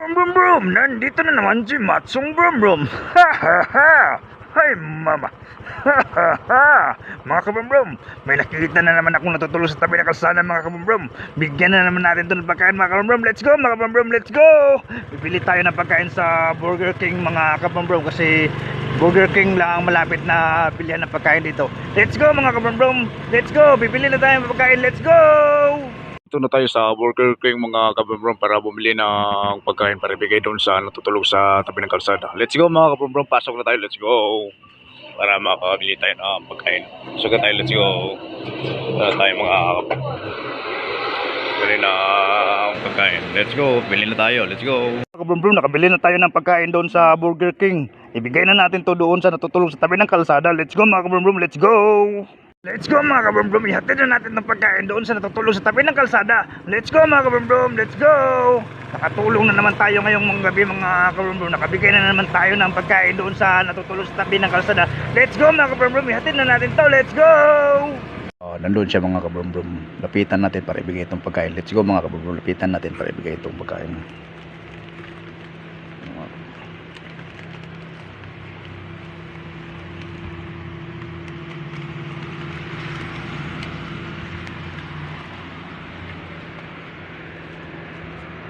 Brum brum brum, nandito na naman si Matsong Brum Brum. Ha ha ha! Hay mama! Ha ha ha! Mga kabrum may nakikita na naman akong natutulog sa tabi ng kalsada mga kabrum Bigyan na naman natin ito ng pagkain mga kabrum Let's go mga kabrum let's go! Bibili tayo ng pagkain sa Burger King mga kabrum kasi Burger King lang ang malapit na bilihan ng pagkain dito. Let's go mga kabrum Let's go! Bibili na tayo ng pagkain. Let's go! Ito na tayo sa Burger King mga kabrombrom para bumili ng pagkain para ibigay doon sa natutulog sa tabi ng kalsada. Let's go mga kabrombrom, pasok na tayo, let's go! Para makabili tayo ng pagkain. Na tayo, let's go! Para tayo mga bili ng pagkain. Let's go, bili na tayo, let's go! Kabrum nakabili na tayo ng pagkain doon sa Burger King. Ibigay na natin to doon sa natutulog sa tabi ng kalsada. Let's go mga kabrum let's go! Let's go mga kabrum ihatid na natin ng pagkain doon sa natutulog sa tabi ng kalsada. Let's go mga kabrum let's go! Nakatulong na naman tayo ngayong mga gabi mga kabrum Nakabigay na naman tayo ng pagkain doon sa natutulog sa tabi ng kalsada. Let's go mga kabrum ihatid na natin to. Let's go! Oh, nandun siya mga kabrum-brum. Lapitan natin para ibigay itong pagkain. Let's go mga kabrum-brum. Lapitan natin para ibigay itong pagkain.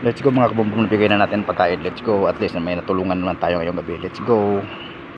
Let's go mga kabum-brum. Nabigay na natin pagkain. Let's go. At least may natulungan naman tayo ngayong gabi. Let's go.